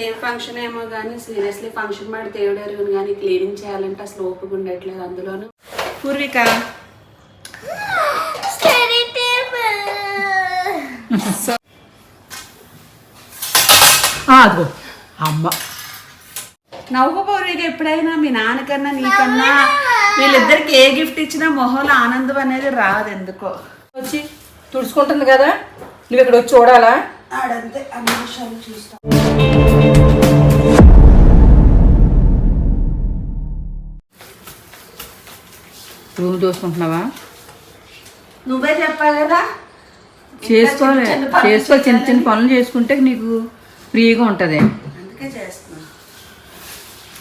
ఏ function ఏమో కానీ seriously function మాట దేవుడు కానీ క్లీనింగ్ చేయాలంటే అసలు ఓపిక ఉండట్లేదు అందులోను. పూర్విక. అదిగో. అమ్మ. నవ్వు పూర్విక ఎప్పుడైనా మీ నాన్నకన్నా నీకన్నా వీళ్ళిద్దరికి ఏ గిఫ్ట్ ఇచ్చినా మొహంలో ఆనందం అనేది రాదు ఎందుకో వచ్చి తుడుచుకుంటుంది కదా? నువ్వు ఇక్కడ వచ్చి చూడాలా? ఆడంతే అన్ని విషయాలు చూస్తాం. రూమ్ దోసుకుంటున్నావా నువ్వే చెప్పావు కదా. చేసుకోవాలి. చేసుకో చిన్న చిన్న పనులు చేసుకుంటే నీకు ఫ్రీగా ఉంటుంది. అందుకే చేస్తున్నా.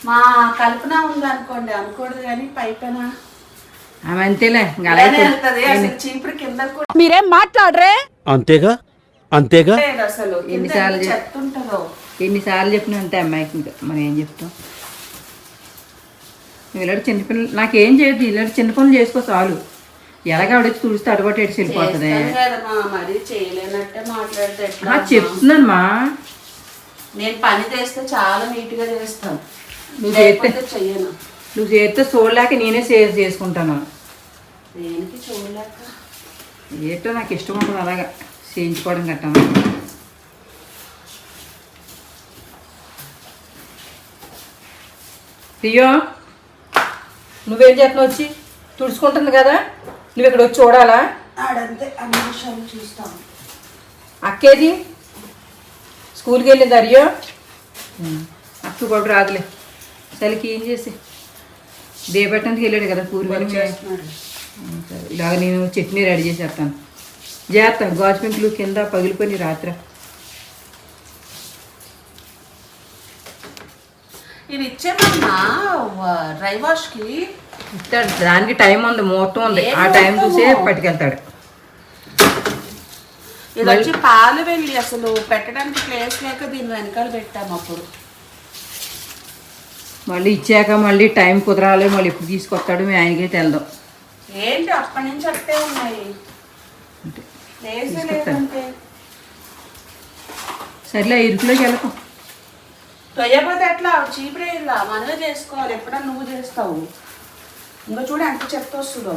మా కల్పన ఉంది అనుకోండి అనుకోడు కానీ పైపైన. ఆమె అంతేలే ఇంకా అలాగే చీపురు కింద కూడా మీరేం మాట్లాడరే? అంతేగా? అంతేగా? అసలు. ఎన్నిసార్లు ఎంత చెప్- చెత్త ఉంటుందో ఎన్నిసార్లు చెప్పినా అంతే అమ్మాయికి ఇంకా. మనం ఏం చెప్తాం? నువ్వు ఇలాంటి చిన్నపిల్లలు నాకేం చేయదు ఇలాంటి చిన్న పనులు చేసుకో చాలు. ఎలాగ ఆవిడొచ్చి తుడిస్తే అడగొట్టి ఎడిచి వెళ్ళిపోతుంది? చెప్తున్నానమ్మా. నేను పని చేస్తే చాలా నీట్గా చేస్తాను. నువ్వు చేస్తే చెయ్యను. నువ్వు చేస్తే చూడలేక నేనే సేవ్ చేసుకుంటాను. దేనికి చూడలేక ఏంటో నాకు ఇష్టం ఉంటుంది అలాగా. చేయించుకోవడం గట్టా ప్రియో నువ్వేం చేస్తున్నావు వచ్చి? తుడుచుకుంటుంది కదా? నువ్వు ఇక్కడ వచ్చి చూడాలా? ఆడంతే అన్ని విషయాలు చూస్తాం. అక్కేది? స్కూల్కి వెళ్ళింది అరియో? అక్క కూడా రాదులే. చలికి ఏం చేసి? దేబెట్టడానికి వెళ్ళాడు కదా చేస్తున్నాడు ఇలాగ నేను చట్నీ రెడీ చేసేస్తాను. జాగ్రత్త గాజు పెంకులు కింద పగిలిపోయి రాత్రి. ఇది ఇచ్చేమన్నా డ్రై ఇస్తాడు. దానికి టైం ఉంది ముహూర్తం ఉంది. ఆ టైం? చూసే పట్టుకెళ్తాడు ఇది వచ్చి పాలు వెళ్ళి అసలు. పెట్టడానికి ప్లేస్ లేక దీని వెనకాల పెట్టాము అప్పుడు. మళ్ళీ ఇచ్చాక మళ్ళీ టైం కుదరాలి మళ్ళీ ఎప్పుడు తీసుకొస్తాడు మీ ఆయనకే తెలదాం. ఏంటి అప్పటి నుంచి అట్టే ఉన్నాయి. లేదంటే సర్లే ఇరుకులోకి వెళ్ళకు. తొయ్యపోతే ఎట్లా? చీపురే ఇలా మనమే చేసుకోవాలి. ఎప్పుడన్నా నువ్వు చేస్తావు. ఇంకా చూడు ఎంత చెత్త వస్తుందో.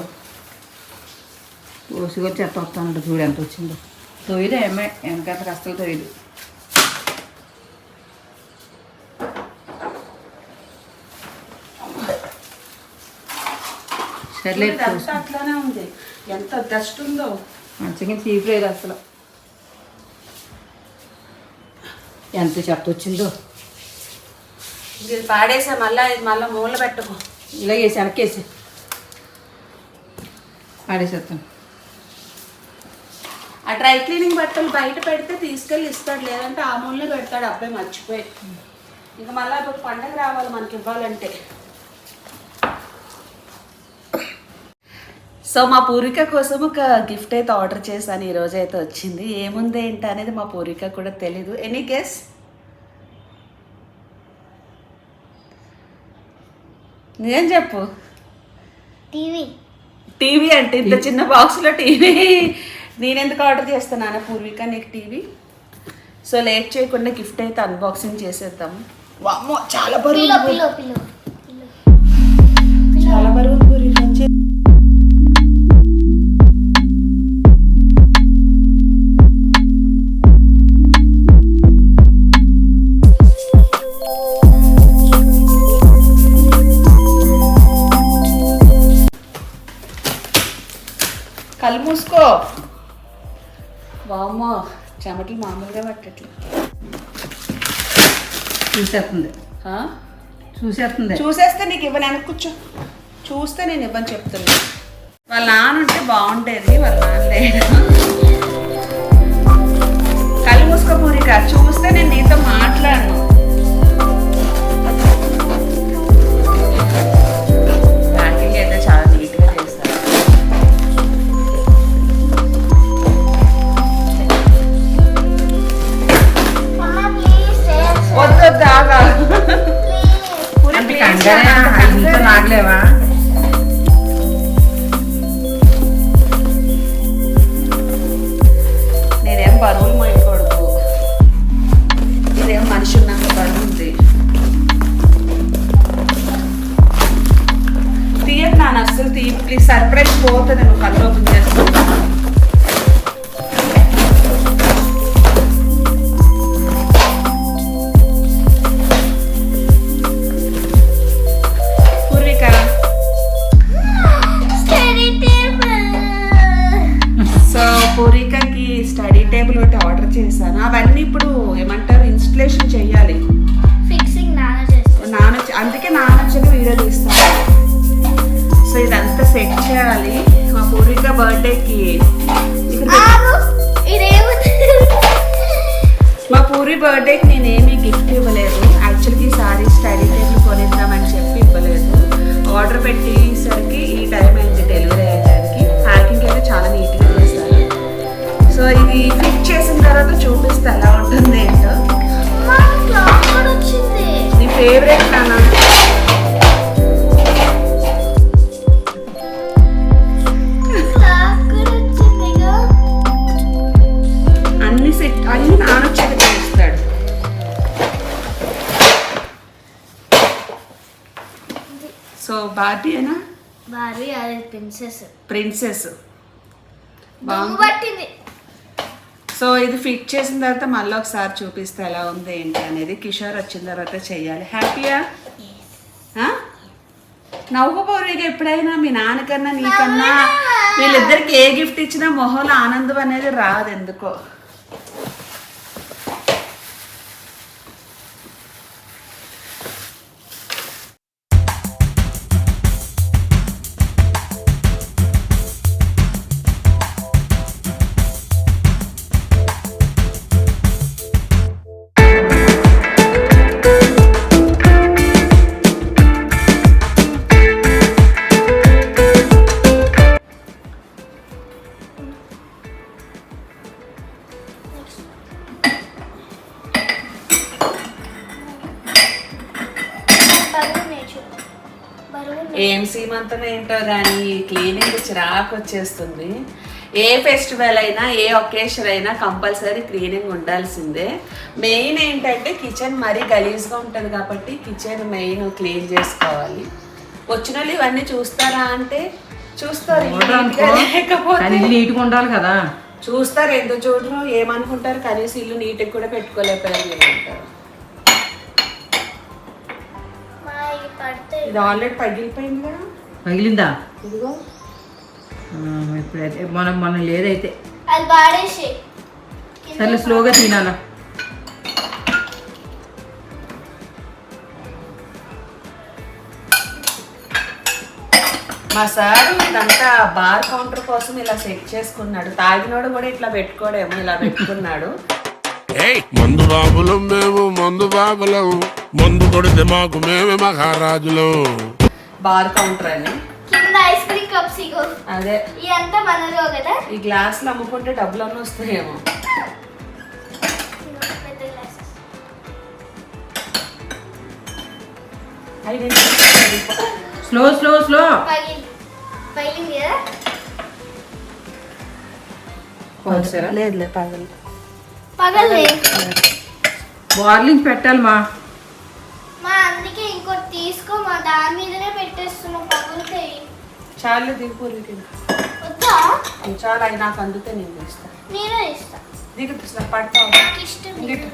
ఓసుగా చెత్త వస్తానంట. చూడు ఎంత వచ్చిందో. తొయ్యలే అమ్మాయి వెనకాల కష్టం తొయ్యదు. సర్లే ఇదంతా అట్లానే ఉంది. ఎంత డస్ట్ ఉందో. మంచిగా తీయలేదు అసలు. ఎంత చెత్త వచ్చిందో. ఇది పాడేసా మళ్ళా ఇది మళ్ళీ మూల పెట్టుకో. ఇలా వేసి వెనకేసి ఆడేసేస్తాను ఆ డ్రై క్లీనింగ్ బట్టలు బయట పెడితే తీసుకెళ్ళి ఇస్తాడు లేదంటే ఆ మూలనే పెడతాడు అబ్బాయి మర్చిపోయి. ఇంకా మళ్ళీ ఇప్పుడు పండగ రావాలి మనకి ఇవ్వాలంటే. సో మా పూర్విక కోసం ఒక గిఫ్ట్ అయితే ఆర్డర్ చేశాను ఈ రోజు అయితే వచ్చింది. ఏముంది ఏంటి అనేది మా పూర్విక కూడా తెలీదు. ఎనీ గెస్ నేను చెప్పు. టీవీ. టీవీ అంటే ఇంత చిన్న బాక్స్లో టీవీ. నేనెందుకు ఆర్డర్ చేస్తున్నాను పూర్విక నీకు టీవీ? సో లేట్ చేయకుండా గిఫ్ట్ అయితే అన్బాక్సింగ్ చేసేద్దాం. వామ్మో చాలా బరువు కళ్ళు మూసుకో. వామ్మో చెమటలు మామూలుగా పట్టట్లేదు చూసేస్తుంది. ఆ? చూసేస్తుంది. చూసేస్తే నీకు ఇవ్వను వెనక్కి కూర్చో. చూస్తే నేను ఇవ్వని చెప్తున్నా. వాళ్ళ నాన్న ఉంటే బాగుండేది వాళ్ళ నాన్న లేడు. కళ్ళు మూసుకో పూరిక చూస్తే నేను నీతో మాట్లాడను. నాగలేవా నేనేం బరువులు మోయకూడదు. ఇదేం మనిషి ఉన్నంత బరువు ఉంది. తీయట్ నాన్న అస్సలు తీ ప్లీజ్ సర్ప్రైజ్ పోతుంది నువ్వు కళ్ళు ఇన్స్టలేషన్ చేయాలి ఫిక్సింగ్ చేస్తాను వచ్చి- అందుకే నాన్న వచ్చాక వీడియో తీస్తాను సో ఇదంతా సెట్ చేయాలి. మా పూర్విక బర్త్డేకి. మా పూరి బర్త్డేకి నేనేమి గిఫ్ట్ ఇవ్వలేదు. యాక్చువల్గా ఈసారి స్టడీ టేబుల్ కొనిద్దామని చెప్పి ఇవ్వలేదు. ఆర్డర్ పెట్టేసరికి ఈ టైం అయింది డెలివరీ అయ్యేదానికి. ప్యాకింగ్ అయితే చాలా నీట్గా చేశారు సో ఇది ఫిట్ చేసిన తర్వాత చూపిస్తే ఎలా ఉంటుంది ఏంటో ఫేవరెట్ నాన్న. అన్ని సెట్ అన్ని నాన్న వచ్చాక చేస్తాడు సో బార్బీ అయినా బార్బీ ప్రిన్సెస్. ప్రిన్సెస్ బాగుంది. సో ఇది ఫిట్ చేసిన తర్వాత మళ్ళీ ఒకసారి చూపిస్తే ఎలా ఉంది ఏంటి అనేది కిషోర్ వచ్చిన తర్వాత చెయ్యాలి. హ్యాపీయా? నవ్వుకోపోరేగా ఎప్పుడైనా మీ నాన్నకన్నా నీకన్నా వీళ్ళిద్దరికి ఏ గిఫ్ట్ ఇచ్చినా మొహంలో ఆనందం అనేది రాదు ఎందుకో ఏంటో కానీ క్లీనింగ్ చిరాకు వచ్చేస్తుంది ఏ ఫెస్టివల్ అయినా ఏ ఒకేషన్ అయినా కంపల్సరీ క్లీనింగ్ ఉండాల్సిందే. మెయిన్ ఏంటంటే కిచెన్ మరీ గలీజ్గా ఉంటుంది కాబట్టి కిచెన్ మెయిన్ క్లీన్ చేసుకోవాలి. వచ్చిన వాళ్ళు ఇవన్నీ చూస్తారా అంటే చూస్తారు. నీట్గా ఉండాలి కదా. చూస్తారు ఎందుకు చూడరు ఏమనుకుంటారు? కనీసం ఇల్లు నీట్గా కూడా పెట్టుకోలేకపోయారు మీరు అంటారు. ఇది ఆల్రెడీ పగిలిపోయింది కదా. పగిలిందా? ఇప్పుడైతే మనం మనం లేదైతే. సర్లే స్లోగా తినాలా మా సార్ ఇదంతా బార్ కౌంటర్ కోసం ఇలా సెట్ చేసుకున్నాడు. తాగినోడు కూడా ఇట్లా పెట్టుకోడేమో ఇలా పెట్టుకున్నాడు. మందు బాబులు మేము మందు బాబులం. మందు కొడితే మాకు మేమే మహారాజులు. బార్ కౌంటర్ అని. కింద ఐస్ క్రీమ్ కప్స్ ఇగో. అదే. ఇదంతా మనలో కదా? ఈ గ్లాసులు అమ్ముకుంటే డబ్బులు అన్నీ వస్తాయేమో స్లో స్లో స్లో. పగిలి పగిలింది కదా? లేదు లేదు పగలు పగలే బార్లింగ్ పెట్టాలి మా. మా అందుకే ఇంకోటి తీసుకో మా దాని మీదనే పెట్టేస్తున్నాం పగులుతాయి చాలు దిగుపూర్వికి వద్దా? చాలా అవి నాకు అందుతే నేను తీస్తాను నేనే ఇస్తా దిగు పడతావు. ఇష్టం లేదు.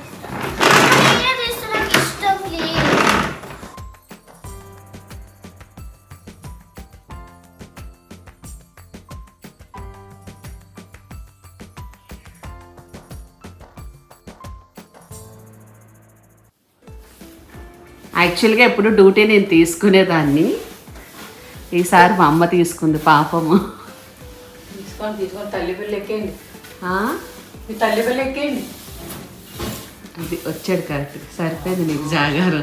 యాక్చువల్గా ఎప్పుడు డ్యూటీ నేను తీసుకునేదాన్ని. ఈసారి మా అమ్మ తీసుకుంది పాపము. తీసుకొని తీసుకొని తల్లి పిల్ల ఎక్కేయండి? మీ తల్లి పిల్ల ఎక్కేయండి. అది వచ్చాడు కరెక్ట్ సరిపోయింది నీకు జాగారు.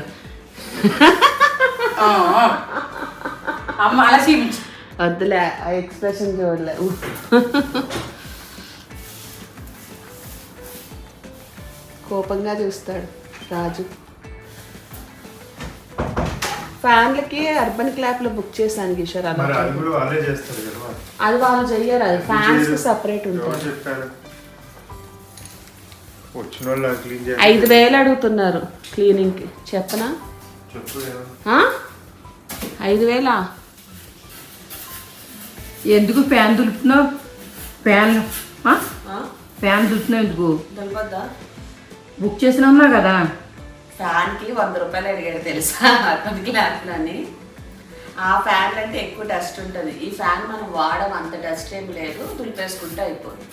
అమ్మ అలా చూపించు వద్దులే ఆ ఎక్స్ప్రెషన్ చూడలే. కోపంగా చూస్తాడు రాజు. ఫ్యాన్లకి అర్బన్ క్లాప్లో బుక్ చేశాను కిషోర్ అలా. మరి అది వాళ్ళే చేస్తారు కదా అది వాళ్ళు చెయ్యరు అది ఫ్యాన్స్కి సపరేట్ ఎవరు ఉంటుంది ఐదు వేలు అడుగుతున్నారు క్లీనింగ్కి. చెప్పనా? చెప్పు ఏమన్నా. ఆ? ఐదు వేలా? ఎందుకు ఫ్యాన్ దులుపుతున్నావు? ఫ్యాన్? ఫ్యాన్ దులుపుతున్నావు ఎందుకు? బుక్ చేసిన ఉన్నా కదా. ఫ్యాన్కి వంద రూపాయలు అడిగాడు తెలుసా? అతనికి ల్యాంప్లని ఆ ఫ్యాన్ అంటే ఎక్కువ డస్ట్ ఉంటుంది. ఈ ఫ్యాన్ మనం వాడడం అంత డస్ట్ ఏం లేదు దులిపేసుకుంటే అయిపోతుంది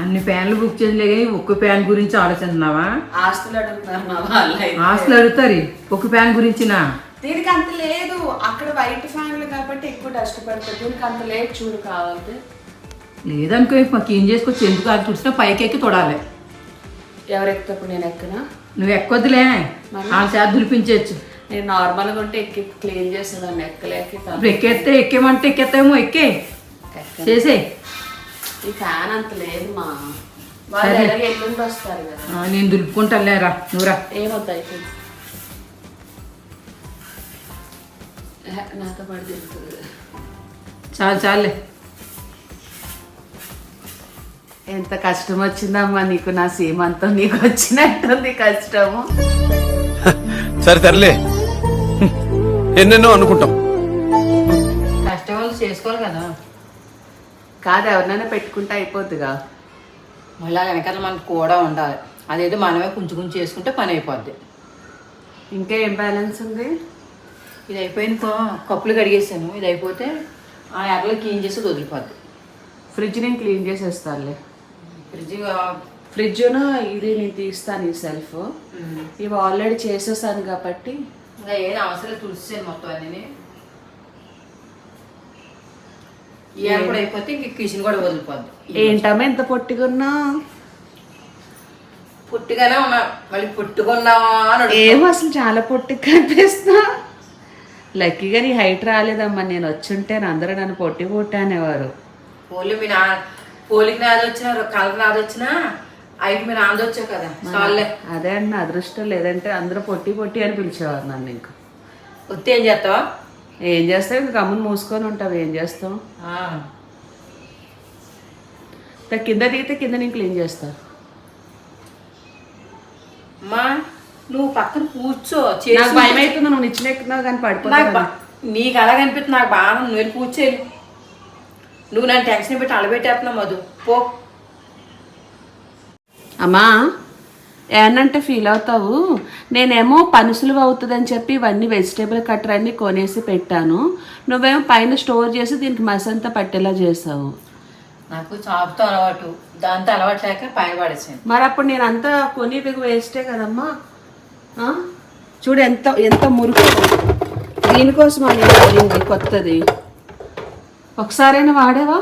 అన్ని ఫ్యాన్లు బుక్ కానీ ఒక్క ఫ్యాన్ గురించి ఆలోచిస్తున్నావా ఆస్తులు అడుగుతున్నారు వాళ్ళు. ఆస్తులు అడుగుతారు. ఒక ఫ్యాన్ గురించినా? దీనికి అంత లేదు. అక్కడ వైట్ ఫ్యాన్లు కాబట్టి ఎక్కువ డస్ట్ పడుతుంది. దీనికి అంత లేదు చూడు కావాలంటే. లేదనుకో మాకు ఏం చేసుకోవచ్చు? ఎందుకు అది చూసినా పైకి ఎక్కి తొడాలి. ఎవరు ఎక్కినప్పుడు నేను ఎక్కనా? నువ్వు ఎక్కొద్దులే. ఆ చేత దులిపించవచ్చు నేను నార్మల్గా ఉంటే ఎక్కి క్లీన్ చేసేదాన్ని ఎక్కలేక ఇప్పుడు ఎక్కేస్తే ఎక్కేమంటే ఎక్కేస్తామో ఎక్కే. చేసే. ఈ ఫ్యాన్ అంత లేదు మా. వాళ్ళు. ఎలాగ ఎల్లుండి వస్తారు కదా. నేను దులుపుకుంటానులే రా. నువ్వురా ఏమొద్దు అయిపోయింది ఏహ్, నాతో పాటు తిరుగుతుంది. చాలు చాలులే. ఎంత కష్టం వచ్చిందమ్మా నీకు? నా సీమంతం నీకు వచ్చినట్టుంది కష్టము. సరే తరలే ఎన్నెన్నో అనుకుంటాం. కష్టం చేసుకోవాలి కదా. కాదు ఎవరినైనా పెట్టుకుంటే అయిపోద్దిగా. మళ్ళీ వెనకాల మనకు కూడా ఉండాలి. అదేదో మనమే కొంచెం కొంచెం చేసుకుంటే పని అయిపోద్ది. ఇంకా ఏం బ్యాలెన్స్ ఉంది? ఇది అయిపోయింది కో- కప్పులు కడిగేసాను. ఇది అయిపోతే ఆ ఎర్రలు క్లీన్ చేసి వదిలిపోద్ది. ఫ్రిడ్జ్ నేను క్లీన్ చేసేస్తానులే ఫ్రిడ్జ్ను ఇది నేను తీస్తాను ఈ సెల్ఫ్. ఇవి ఆల్రెడీ చేసేసాను కాబట్టి. ఇంకా ఏం అవసరం లేదు, తుడిచేసాను మొత్తం అన్నీ కూడా అయిపోతే ఇంక కిచెన్ కూడా వదిలిపోద్ది ఏంటమ్మా ఎంత పొట్టిగున్నా? పుట్టిగానే ఉన్నా మళ్ళీ పుట్టుకున్నావా అని అసలు చాలా పొట్టి కనిపిస్తున్నా. లక్కీగా నీ హైట్ రాలేదమ్మా నేను వచ్చుంటే అందరూ నన్ను పొట్టి పొట్టి అనేవారు పోలి మీ నా పోలికి నాది వచ్చినా కలర్ నాది వచ్చినా ఐదు మీ నాది వచ్చావు కదా చాలులే అదే అన్న అదృష్టం లేదంటే అందరూ పొట్టి పొట్టి అని పిలిచేవారు నన్ను ఇంకా. వస్తే ఏం చేస్తావా? ఏం చేస్తావు? ఇంకా గమ్మున మూసుకొని ఉంటావు ఏం చేస్తావు? కింద దిగితే కింద నేను క్లీన్ చేస్తా అమ్మా నువ్వు పక్కన కూర్చో నాకు భయం అవుతుంది నువ్వు నిచ్చిన ఎక్కుతున్నావు కానీ బా- నీకు అలా కనిపిస్తుంది నాకు బాగా నువ్వు కూర్చోను నువ్వు నన్ను టెన్షన్ పెట్టి అలబెట్టేస్తున్నావు మధు. పో. అమ్మా ఏమన్నంటే ఫీల్ అవుతావు? నేనేమో పనుసులు అవుతుందని చెప్పి ఇవన్నీ వెజిటేబుల్ కట్టర్ అన్ని కొనేసి పెట్టాను. నువ్వేమో పైన స్టోర్ చేసి దీనికి మసంతా పట్టేలా చేసావు. నాకు చాపుతో అలవాటు. దాంతో అలవాటు లేక పైన పడేసాను. మరి అప్పుడు నేను అంతా కొని బిగు వేస్టే కదమ్మా? ఆ? చూడు ఎంత ఎంత మురుకు. దీనికోసం అని కొత్తది. ఒకసారైనా వాడావా?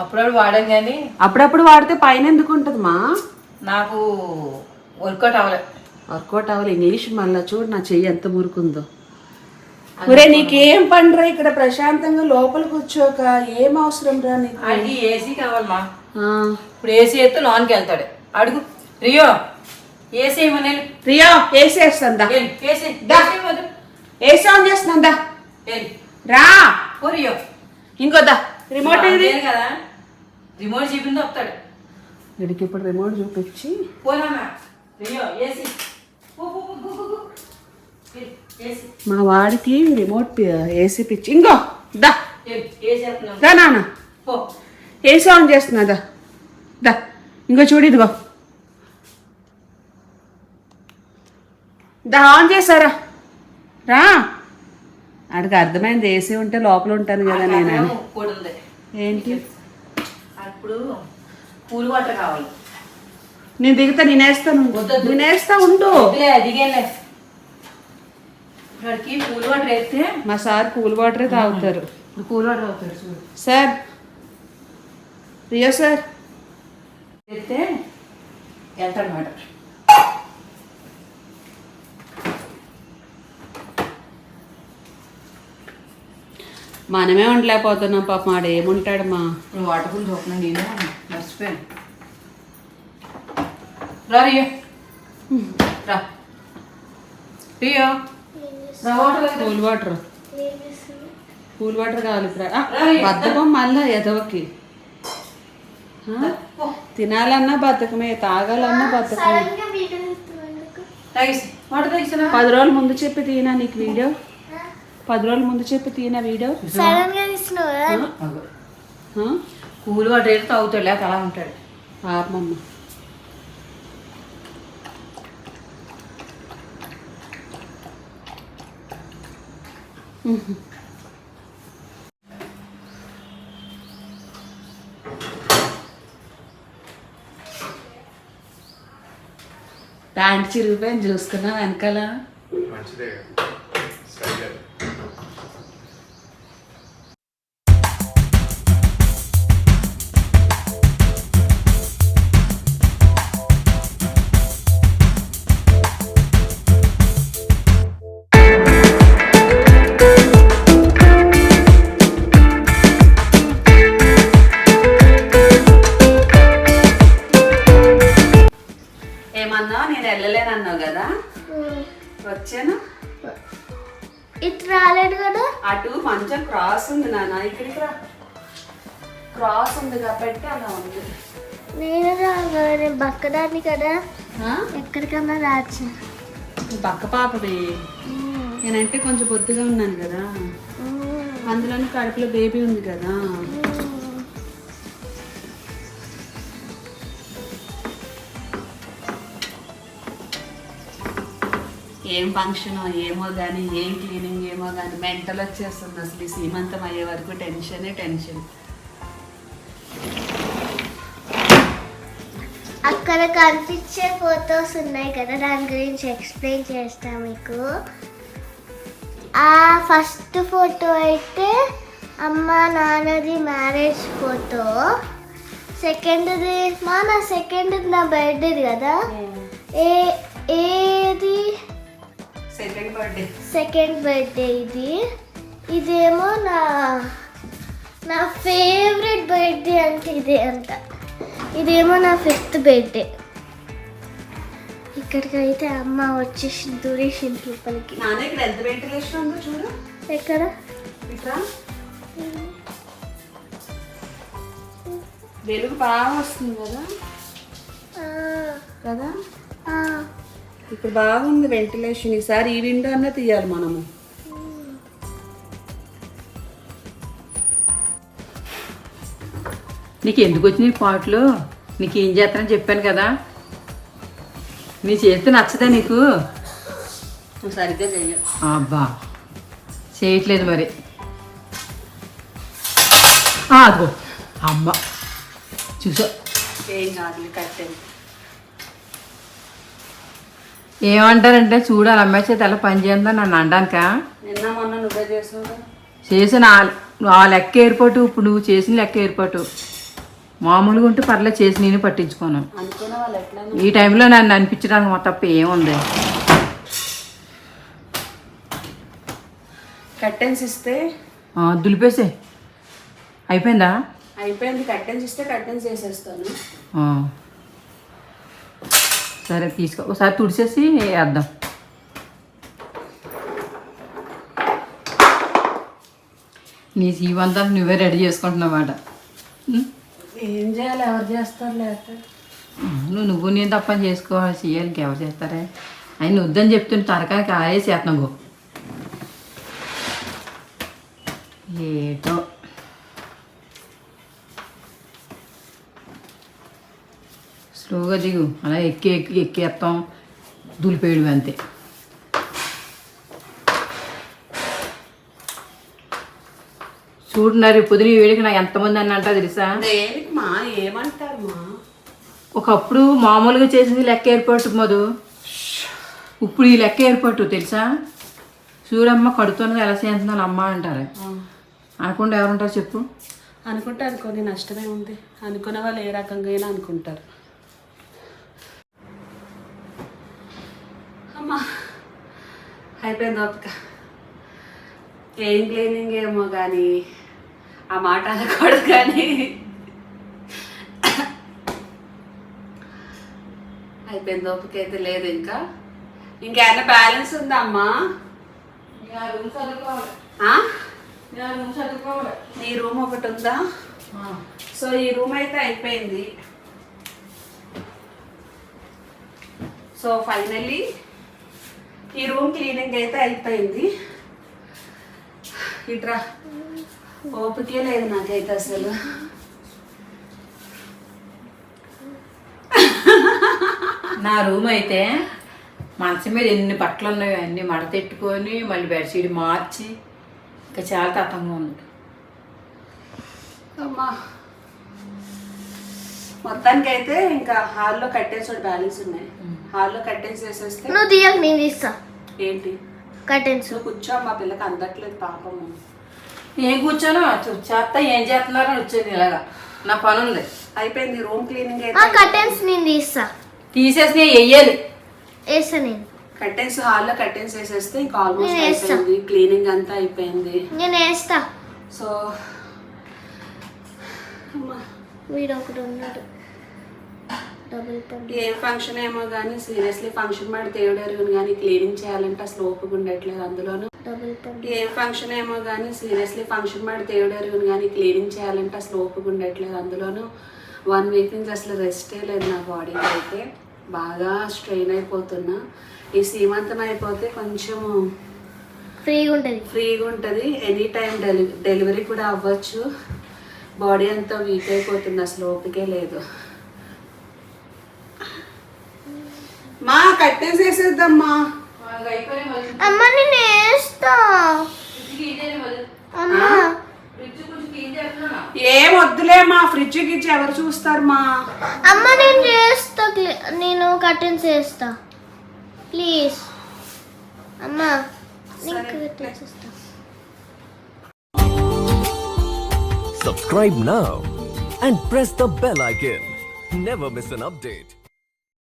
అప్పుడప్పుడు వాడాం కానీ అప్పుడప్పుడు వాడితే పైన ఎందుకు ఉంటుంది మా? నాకు వర్కౌట్ అవ్వలేదు వర్కౌట్ అవ్వాలి. ఇంగ్లీష్ మళ్ళా చూడు నా చెయ్యి ఎంత మురుకుందో. ఒరే నీకేం పండ్రా ఇక్కడ ప్రశాంతంగా లోపల కూర్చోక? ఏం అవసరం రా నీకు? ఆడికి ఏసీ కావాలమ్మా. ఇప్పుడు ఏసీ అయితే లోన్కి వెళ్తాడు. అడుగు. రియో ఏసీ ఇవ్వని రియా ఏసీ వేస్తుందా ఏసీ దా. ఏసీ ఆన్ చేస్తుందా. రా. పో రియో ఇంకోదా రిమోట్ ఇది అంతేను కదా. రిమోట్ చూపింది వస్తాడు వీడికి ఇప్పుడు రిమోట్ చూపించి. పోనా రియో ఏసీ. పో, పో, పో, పో, పో, పో. వెళ్ళు, ఏసీ. మా వాడికి రిమోట్ పి- ఏసీ పిచ్చి. ఇంకో దా. దా నాన్న. పో. ఏసీ ఆన్ చేస్తున్నా దా. దా. ఇంకో చూడు ఇదిగో. దా ఆన్ చేసారా రా. ఆడికి అర్థమైంది ఏసీ ఉంటే లోపల ఉంటాను కదా నేను ఏంటి? అప్పుడు కూల్ వాటర్ కావాలి. నేను దిగుతా నేను వేస్తాను వద్దొద్దు. నేను వేస్తా ఉండు. దిగేలే. ఇక్కడికి కూల్ వాటర్ వేస్తే మా సార్ కూల్ వాటరే తాగుతారు. కూల్ వాటర్ అవుతాడు చూడు. సార్. రియో సార్. వేస్తే వెళ్తాడు మాట మనమే ఉండలేకపోతున్నాం పాప మాడు ఏముంటాడు మా నువ్వు వాటర్ చూస్తున్నా నేను మర్చిపోయాను. రా రియో. రా. రియో. రా వాటర్. Cool water? కూల్ కావాలి బద్దకం మళ్ళా ఎదవకి? తినాలన్నా బతకమే తాగాలన్నా తగిసినా పది రోజుల ముందు చెప్పి తీనా నీకు వీడియో? పది రోజుల ముందు చెప్పి తీనా వీడియో? సడన్గా? కూల్ తాగుతాడు లేక అలా ఉంటాడు. పాపమ్మ ప్యాంట్ చిరిగిపోయింది చూసుకున్నా వెనకాల? మంచిదే. క్రాస్ ఉంది నాన్న ఇక్కడికి రా. క్రాస్ ఉంది కాబట్టి అలా ఉంది. నేను బక్కదాన్ని కదా? ఎక్కడికన్నా రాచ్చు నువ్వు పక్క పాపవి. నేనంటే కొంచెం బొద్దుగా ఉన్నాను కదా. అందులోని కడుపులో బేబీ ఉంది కదా. ఏం ఫంక్షన్ ఏమో కానీ ఏం క్లీనింగ్ ఏమో కానీ మెంటల్ వచ్చేస్తుంది అసలు ఈ సీమంతం అయ్యే వరకు టెన్షనే టెన్షన్ అక్కడ కనిపించే ఫొటోస్ ఉన్నాయి కదా దాని గురించి ఎక్స్ప్లెయిన్ చేస్తా మీకు. ఆ ఫస్ట్ ఫోటో అయితే అమ్మ నాన్నది మ్యారేజ్ ఫోటో సెకండ్ది మా నా సెకండ్ నా బర్త్డేది కదా. ఏ ఏది? బర్త్డే సెకండ్ బర్త్డే ఇది. ఇదేమో నా నా ఫేవరెట్ బర్త్డే అంటే ఇదే అంట. ఇదేమో నా ఫిఫ్త్ బర్త్డే ఇక్కడికైతే అమ్మ వచ్చేసి దూరేసింది లోపలికి. నాన్న ఇక్కడ ఎంత వెంటిలేషన్ ఉందో చూడు. ఎక్కడ? ఇక్కడ వెలుగు బాగా వస్తుంది కదా. కదా? ఇక్కడ బాగుంది వెంటిలేషన్. ఈసారి ఈ విండో అన్న తీయాలి మనము. నీకు ఎందుకు వచ్చినాయి పాటలు? నీకు ఏం చేస్తానని చెప్పాను కదా. నీ చేస్తే నచ్చదా నీకు? సరిగ్గా చెయ్య అబ్బా చేయట్లేదు మరి. అదిగో. అమ్మ చూసా. ఏం కాదు కట్టేది ఏమంటారంటే చూడు అలా అమ్మాయి చేత ఎలా పని చేయందా నన్ను అనడానికా? నిన్న మొన్న నువ్వే చేసావు. చేసిన ఆ- లెక్క ఏర్పాటు ఇప్పుడు నువ్వు చేసిన లెక్క ఏర్పాటు. మామూలుగా ఉంటే పర్లేదు చేసి నేను పట్టించుకోను. ఈ టైంలో నన్ను అనిపించడానికి మా తప్ప ఏముంది? కట్టెన్స్ ఇస్తే దులిపేసే. అయిపోయిందా? అయిపోయింది. కట్టెన్స్ ఇస్తే కట్టెన్స్ వేసేస్తాను. సరే తీసుకో. ఒకసారి తుడిచేసి వేద్దాం. నీ జీవంతా నువ్వే రెడీ చేసుకుంటున్నామాట ఏం చేయాలి? ఎవరు చేస్తారు లేకపోతే? నువ్వు నువ్వు నేను తప్ప చేసుకోవాలి. చేయాలి ఇంకెవరు చేస్తారే? ఆయన వద్దని చెప్తుంటే తరకానికి ఆడే చేస్తున్నావు ఏటో స్లోగా దిగు. అలా ఎక్కి ఎక్కి ఎక్కేస్తాం దులిపేయడం అంతే. చూడున్నారు పొద్దున వేడికి నాకు ఎంతమంది అని అంటా తెలుసా మా ఏమంటారు మా ఒకప్పుడు మామూలుగా చేసింది లెక్క ఏర్పాటు మధు. ఇప్పుడు ఈ లెక్క ఏర్పాటు తెలుసా? చూడమ్మ కడుతున్నది ఎలా చేస్తున్నాను అమ్మ అంటారు. అనకుండా ఎవరుంటారు చెప్పు. అనుకుంటే అనుకోని నష్టమే ఉంది. అనుకున్న వాళ్ళు ఏ రకంగా అయినా అనుకుంటారు. అమ్మా. అయిపోయింది ఓపిక. ఏం క్లీనింగ్ ఏమో కానీ ఆ మాట అనకూడదు కానీ అయిపోయింది ఓపిక అయితే లేదు ఇంకా. ఇంకేమైనా బ్యాలెన్స్ ఉందా అమ్మా? ఆ? నీ రూమ్ ఒకటి ఉందా? సో ఈ రూమ్ అయితే అయిపోయింది. సో ఫైనల్లీ ఈ రూమ్ క్లీనింగ్ అయితే అయిపోయింది. ఇట్రా ఓపికే లేదు నాకైతే అసలు. నా రూమ్ అయితే మంచం మీద ఎన్ని బట్టలు ఉన్నాయో అన్ని మడతెట్టుకొని మళ్ళీ బెడ్షీట్ మార్చి ఇంకా చాలా తతంగా ఉంది. అమ్మా. మొత్తానికైతే ఇంకా హాల్లో కట్టేసి బ్యాలెన్స్ ఉన్నాయి. హాల్లో కట్టేసి వేసేస్తే? నువ్వు తీయక నేను తీస్తా. ఏంటి? కర్టెన్స్. నువ్వు కూర్చో మా పిల్లకి అందట్లేదు పాపము ఏం కూర్చోను? చేస్తా ఏం చేస్తున్నారని వచ్చేది ఇలాగా. నా పని ఉంది అయిపోయింది రూమ్ క్లీనింగ్ అయితే కర్టెన్స్ నేను తీస్తా. తీసేసి నేను వెయ్యాలి వేస్తా నేను. కట్టెన్స్ హాల్లో కట్టెన్స్ వేసేస్తే ఇంకా ఆల్మోస్ట్. అయిపోయింది. క్లీనింగ్ అంతా అయిపోయింది. నేను వేస్తా. సో అమ్మా. వీడు ఒకడు ఉన్నాడు. ఏం ఫంక్షన్ ఏమో కానీ సీరియస్లీ ఫంక్షన్ మాట దేవుడు ఎరుగును కానీ క్లీనింగ్ చేయాలంటే అసలు ఓపిక ఉండట్లేదు అందులోనూ. ఏం ఫంక్షన్ ఏమో కానీ సీరియస్లీ ఫంక్షన్ మాట దేవుడు ఎరుగును కానీ క్లీనింగ్ చేయాలంటే అసలు ఓపిక ఉండట్లేదు అందులోనూ. వన్ వీక్ నుంచి అసలు రెస్టే లేదు నా బాడీకి అయితే. బాగా స్ట్రెయిన్ అయిపోతున్నా. ఈ సీమంతం అయిపోతే కొంచెం ఫ్రీగా ఉంటుంది. ఫ్రీగా ఉంటుంది. ఎనీ టైం డెలి డెలివరీ కూడా అవ్వచ్చు. బాడీ అంతా వీక్ అయిపోతుంది. అసలు ఓపికే లేదు. మా కట్టేసేసేద్దామ్మా. అమ్మ నేను వేస్తా. అమ్మ. ఏం వద్దులే మా ఫ్రిడ్జ్ గిచ్చి ఎవరు చూస్తారు మా? అమ్మ నేను చేస్తా నేను కర్టెన్స్ వేస్తా. ప్లీజ్. అమ్మ నేను కర్టెన్స్ వేస్తా. Subscribe now and press the bell icon. Never miss an update.